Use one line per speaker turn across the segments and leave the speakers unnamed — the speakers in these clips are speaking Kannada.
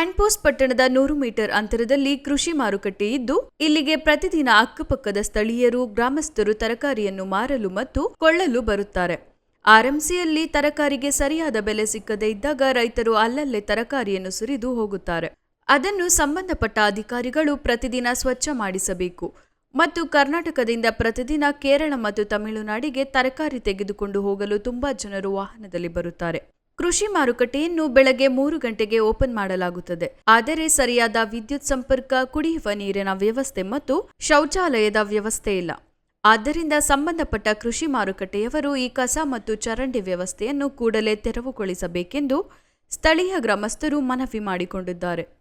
ಹ್ಯಾಂಡ್ಪೋಸ್ಟ್ ಪಟ್ಟಣದ ನೂರು ಮೀಟರ್ ಅಂತರದಲ್ಲಿ ಕೃಷಿ ಮಾರುಕಟ್ಟೆ ಇದ್ದು, ಇಲ್ಲಿಗೆ ಪ್ರತಿದಿನ ಅಕ್ಕಪಕ್ಕದ ಸ್ಥಳೀಯರು, ಗ್ರಾಮಸ್ಥರು ತರಕಾರಿಯನ್ನು ಮಾರಲು ಮತ್ತು ಕೊಳ್ಳಲು ಬರುತ್ತಾರೆ. ಆರ್ಎಂಸಿಯಲ್ಲಿ ತರಕಾರಿಗೆ ಸರಿಯಾದ ಬೆಲೆ ಸಿಕ್ಕದೇ ಇದ್ದಾಗ ರೈತರು ಅಲ್ಲಲ್ಲೇ ತರಕಾರಿಯನ್ನು ಸುರಿದು ಹೋಗುತ್ತಾರೆ. ಅದನ್ನು ಸಂಬಂಧಪಟ್ಟ ಅಧಿಕಾರಿಗಳು ಪ್ರತಿದಿನ ಸ್ವಚ್ಛ ಮಾಡಿಸಬೇಕು. ಮತ್ತು ಕರ್ನಾಟಕದಿಂದ ಪ್ರತಿದಿನ ಕೇರಳ ಮತ್ತು ತಮಿಳುನಾಡಿಗೆ ತರಕಾರಿ ತೆಗೆದುಕೊಂಡು ಹೋಗಲು ತುಂಬಾ ಜನರು ವಾಹನದಲ್ಲಿ ಬರುತ್ತಾರೆ. ಕೃಷಿ ಮಾರುಕಟ್ಟೆಯನ್ನು ಬೆಳಗ್ಗೆ ಮೂರು ಗಂಟೆಗೆ ಓಪನ್ ಮಾಡಲಾಗುತ್ತದೆ. ಆದರೆ ಸರಿಯಾದ ವಿದ್ಯುತ್ ಸಂಪರ್ಕ, ಕುಡಿಯುವ ನೀರಿನ ವ್ಯವಸ್ಥೆ ಮತ್ತು ಶೌಚಾಲಯದ ವ್ಯವಸ್ಥೆ ಇಲ್ಲ. ಆದ್ದರಿಂದ ಸಂಬಂಧಪಟ್ಟ ಕೃಷಿ ಮಾರುಕಟ್ಟೆಯವರು ಈ ಕಸ ಮತ್ತು ಚರಂಡಿ ವ್ಯವಸ್ಥೆಯನ್ನು ಕೂಡಲೇ ತೆರವುಗೊಳಿಸಬೇಕೆಂದು ಸ್ಥಳೀಯ ಗ್ರಾಮಸ್ಥರು ಮನವಿ ಮಾಡಿಕೊಂಡಿದ್ದಾರೆ.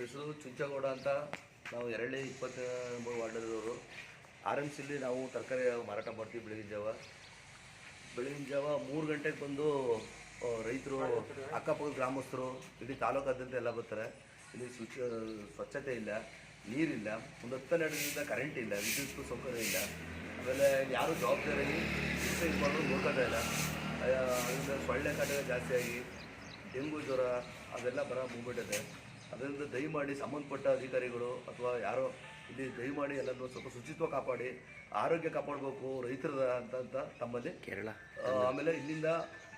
ಹೆಸರು ಚುಂಚಗೌಡ ಅಂತ ನಾವು ಎರಡನೇ ಇಪ್ಪತ್ತು ನಂಬರ್ ವಾರ್ಡದವರು ಆರ್ ಎಂ ಸಿಲಿ ನಾವು ತರಕಾರಿ ಮಾರಾಟ ಮಾಡ್ತೀವಿ ಬೆಳಗಿನ ಜಾವ. ಬೆಳಗಿನ ಜಾವ ಮೂರು ಗಂಟೆಗೆ ಬಂದು ರೈತರು ಅಕ್ಕಪಕ್ಕದ ಗ್ರಾಮಸ್ಥರು, ಇಡೀ ತಾಲೂಕಾದ್ಯಂತ ಎಲ್ಲ ಬರ್ತಾರೆ. ಇಲ್ಲಿ ಶುಚ ಸ್ವಚ್ಛತೆ ಇಲ್ಲ, ನೀರಿಲ್ಲ, ಒಂದು ಹತ್ತನ್ನೆರಡು ದಿನದಿಂದ ಕರೆಂಟ್ ಇಲ್ಲ, ವಿದ್ಯುತ್ ಸೌಕರ್ಯ ಇಲ್ಲ. ಆಮೇಲೆ ಯಾರು ಜವಾಬ್ದಾರಿ ಇದು ಮಾಡೋದು ನೋಡ್ಕೊಳ್ತಾ ಇಲ್ಲ. ಅದರಿಂದ ಸೊಳ್ಳೆ ಕಾಟ ಜಾಸ್ತಿ ಆಗಿ, ಡೆಂಗು ಜ್ವರ, ಅದೆಲ್ಲ ಬರೋ ಮೂವ್ಮೆಂಟ್ ಅದರಿಂದ ದಯಮಾಡಿ ಸಂಬಂಧಪಟ್ಟ ಅಧಿಕಾರಿಗಳು ಅಥವಾ ಯಾರೋ ಇಲ್ಲಿ ದಯಮಾಡಿ ಎಲ್ಲರೂ ಸ್ವಲ್ಪ ಶುಚಿತ್ವ ಕಾಪಾಡಿ ಆರೋಗ್ಯ ಕಾಪಾಡಬೇಕು ರೈತರದ ಅಂತ ಅಂತ ತಮ್ಮಲ್ಲಿ.
ಕೇರಳ.
ಆಮೇಲೆ ಇಲ್ಲಿಂದ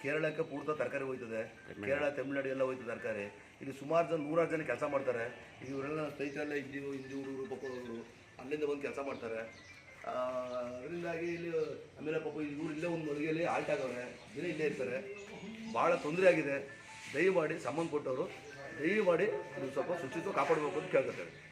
ಕೇರಳಕ್ಕೆ ಪೂರ್ತ ತರಕಾರಿ ಹೋಯ್ತದೆ. ಕೇರಳ ತಮಿಳುನಾಡು ಎಲ್ಲ ಹೋಯ್ತದೆ ತರಕಾರಿ. ಇಲ್ಲಿ ಸುಮಾರು ಜನ ನೂರಾರು ಜನ ಕೆಲಸ ಮಾಡ್ತಾರೆ. ಇವರೆಲ್ಲ ಸ್ನೇಹಿತರೆಲ್ಲ ಇಲ್ಲಿ ಹಿಂದಿ ಊರು ಪಕ್ಕೋರು ಅಲ್ಲಿಂದ ಬಂದು ಕೆಲಸ ಮಾಡ್ತಾರೆ. ಅದರಿಂದಾಗಿ ಇಲ್ಲಿ ಆಮೇಲೆ ಪಾಪ ಇವರು ಇಲ್ಲೇ ಒಂದು ಮಳಿಗೆಯಲ್ಲಿ ಆಲ್ಟ್ ಆಗವ್ರೆ ದಿನ ಇಲ್ಲೇ ಇರ್ತಾರೆ. ಭಾಳ ತೊಂದರೆ ಆಗಿದೆ. ದಯಮಾಡಿ ಸಂಬಂಧಪಟ್ಟವರು ದಯಮಾಡಿ ನೀವು ಸ್ವಲ್ಪ ಶುಚಿತ್ವ ಕಾಪಾಡಬೇಕು ಅಂತ ಕೇಳ್ಕೊತಾರೆ